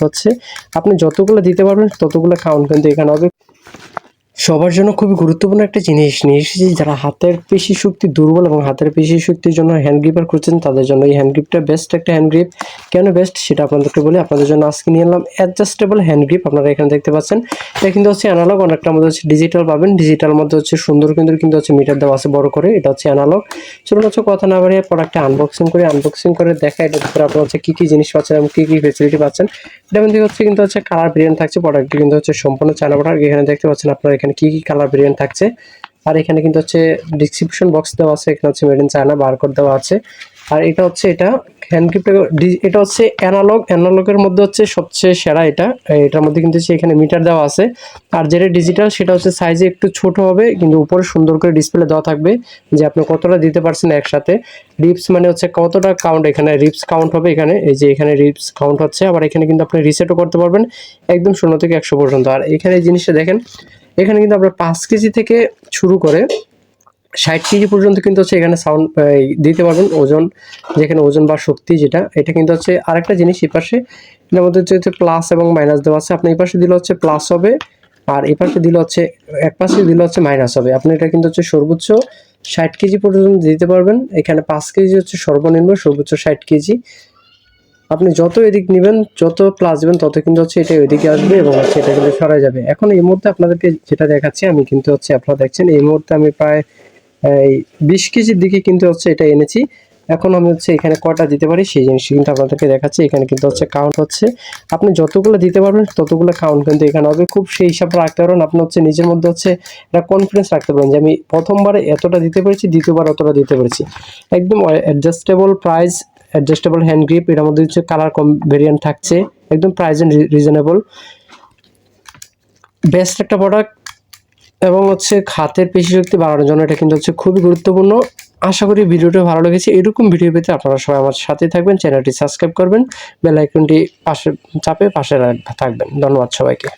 হচ্ছে আপনি যতগুলো দিতে পারবেন ততগুলো কাউন্ট কিন্তু এখানে হবে। সবার জন্য খুবই গুরুত্বপূর্ণ একটা জিনিস নিয়ে এসেছি। যারা হাতের পেশি শক্তি দুর্বল এবং হাতের পেশি শক্তির জন্য হ্যান্ড গ্রিপার করছেন তাদের জন্য এই হ্যান্ড গ্রিপটা বেস্ট একটা হ্যান্ড গ্রিপ কেন বেস্ট সেটা আপনাদেরকে বলি, আপনাদের জন্য আজকে নিয়ে এলাম অ্যাডজাস্টেবল হ্যান্ড গ্রিপ আপনারা এখানে দেখতে পাচ্ছেন, এটা কিন্তু হচ্ছে অ্যানালগ অনেকটা মধ্যে হচ্ছে ডিজিটাল পাবেন। ডিজিটাল মধ্যে হচ্ছে সুন্দর কিন্তু কিন্তু হচ্ছে মিটার দেওয়া আছে বড় করে, এটা হচ্ছে অ্যানালগ চলুন হচ্ছে কথা না বাড়িয়ে প্রোডাক্টটা আনবক্সিং করে। আনবক্সিং করে দেখা এটা ভিতরে আপনার হচ্ছে কী কী জিনিস পাচ্ছেন এবং কী কী ফেসিলিটি পাচ্ছেন। এটা মধ্যে হচ্ছে কিন্তু হচ্ছে কালার ভেরিয়েন্ট থাকছে প্রোডাক্টটি কিন্তু হচ্ছে সম্পূর্ণ চায়না প্রোডাক্ট এখানে দেখতে পাচ্ছেন আপনারা এখানে কী কী কালার ভেরিয়েন্ট থাকছে। আর এখানে কিন্তু হচ্ছে ডিসক্রিপশন বক্স দেওয়া আছে, এখানে হচ্ছে মেড ইন চায়না বারকোড দেওয়া আছে। আর এটা হচ্ছে এটা হ্যান্ডগ্রিপটা এটা হচ্ছে অ্যানালগ অ্যানালগের মধ্যে হচ্ছে সবচেয়ে সেরা এটা। এটার মধ্যে কিন্তু এখানে মিটার দেওয়া আছে। আর যেটা ডিজিটাল সেটা হচ্ছে সাইজে একটু ছোট হবে, কিন্তু উপরে সুন্দর করে ডিসপ্লে দেওয়া থাকবে যে আপনি কতটা দিতে পারছেন একসাথে। রিপস মানে হচ্ছে কতটা কাউন্ট এখানে রিপস কাউন্ট হবে এখানে। এই যে এখানে রিপস কাউন্ট হচ্ছে, আবার এখানে কিন্তু আপনি রিসেটও করতে পারবেন একদম শূন্য থেকে একশো পর্যন্ত। আর এখানে জিনিসটা দেখেন এখানে কিন্তু আপনার পাঁচ কেজি থেকে শুরু করে ষাট কেজি পর্যন্ত কিন্তু হচ্ছে এখানে সাউন্ড দিতে পারবেন। ওজন, যেখানে ওজন বা শক্তি যেটা, এটা কিন্তু হচ্ছে আরেকটা জিনিস এই পাশে। এটার মধ্যে হচ্ছে প্লাস এবং মাইনাস দেওয়া আছে। আপনি এই পাশে দিলে হচ্ছে প্লাস হবে, আর এই পাশে দিলে হচ্ছে, এক পাশে দিলে হচ্ছে মাইনাস হবে। আপনি এটা কিন্তু হচ্ছে সর্বোচ্চ ষাট কেজি পর্যন্ত দিতে পারবেন। এখানে পাঁচ কেজি হচ্ছে সর্বনিম্ন সর্বোচ্চ ষাট কেজি। আপনি যত এদিক নেবেন, যত প্লাস দেবেন, তত কিন্তু হচ্ছে এটা ওইদিকে আসবে এবং হচ্ছে এটা কিন্তু সরা যাবে। এখন এই মুহূর্তে আপনাদেরকে যেটা দেখাচ্ছি, আমি কিন্তু হচ্ছে আপনারা দেখছেন, এই মুহূর্তে আমি প্রায় এই বিশ কেজির দিকে কিন্তু হচ্ছে এটা এনেছি। এখন আমি হচ্ছে এখানে কটা দিতে পারি, সেই জিনিস কিন্তু আপনাদেরকে দেখাচ্ছি। এখানে কিন্তু হচ্ছে কাউন্ট হচ্ছে। আপনি যতগুলো দিতে পারবেন, ততগুলো কাউন্ট কিন্তু এখানে হবে। খুব সেই হিসাবে রাখতে পারবেন, আপনি হচ্ছে নিজের মধ্যে হচ্ছে একটা কনফিডেন্স রাখতে পারেন যে আমি প্রথমবারে এতটা দিতে পেরেছি, দ্বিতীয়বার অতটা দিতে পেরেছি। একদম adjustable price adjustable hand grip এটার মধ্যে হচ্ছে কালার কম ভেরিয়েন্ট থাকছে, একদম প্রাইস রিজনেবল বেস্ট একটা প্রোডাক্ট এবং হচ্ছে খাতের পেশি শক্তি বাড়ানোর জন্য এটা কিন্তু হচ্ছে খুবই গুরুত্বপূর্ণ। আশা করি ভিডিওটা ভালো লেগেছে। এরকম ভিডিও পেতে আপনারা সবাই আমার সাথে থাকবেন চ্যানেলটি সাবস্ক্রাইব করবেন বেল আইকনটি পাশে চাপে পাশে থাকবেন। ধন্যবাদ সবাইকে।